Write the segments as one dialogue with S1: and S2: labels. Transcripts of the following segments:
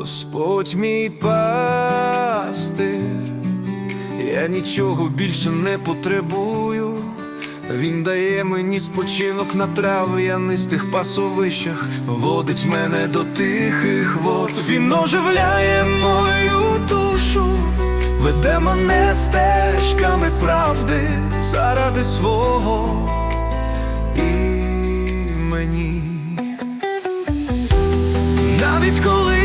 S1: Господь мій пастир, я нічого більше не потребую. Він дає мені спочинок на трав'янистих пасовищах, водить мене до тихих вод. Він оживляє мою душу, веде мене стежками правди заради свого імені. Навіть коли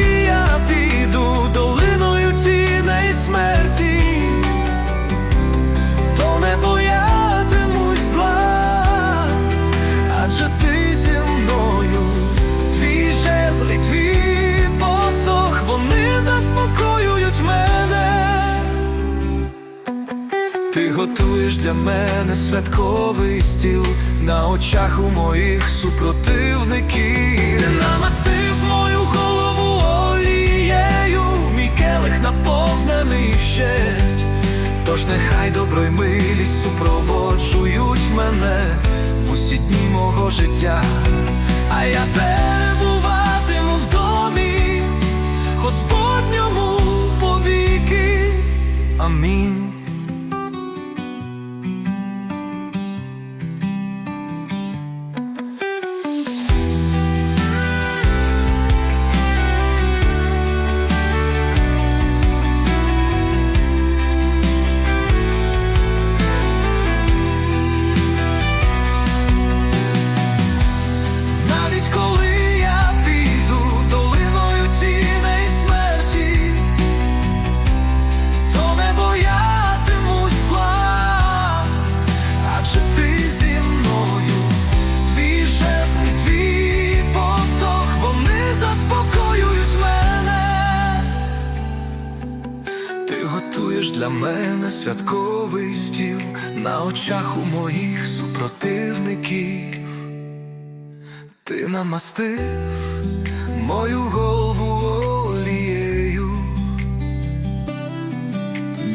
S1: готуєш для мене святковий стіл на очах у моїх супротивників. Ти намастив мою голову олією, мій келих наповнений вщерть. Тож нехай добро й милість супроводжують мене в усі дні мого життя, а я перебуватиму в домі Господньому повіки. Амінь. Для мене святковий стіл на очах у моїх супротивників. Ти намастив мою голову олією,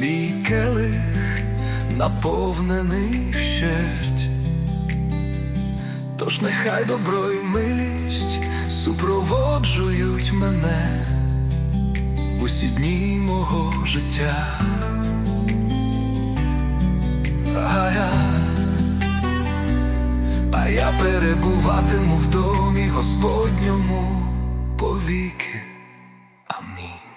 S1: мій келих наповнений вщерть, тож нехай добро й милість супроводжують мене усі дні мого життя. края, а я перебуватиму в домі Господньому повіки. Амінь.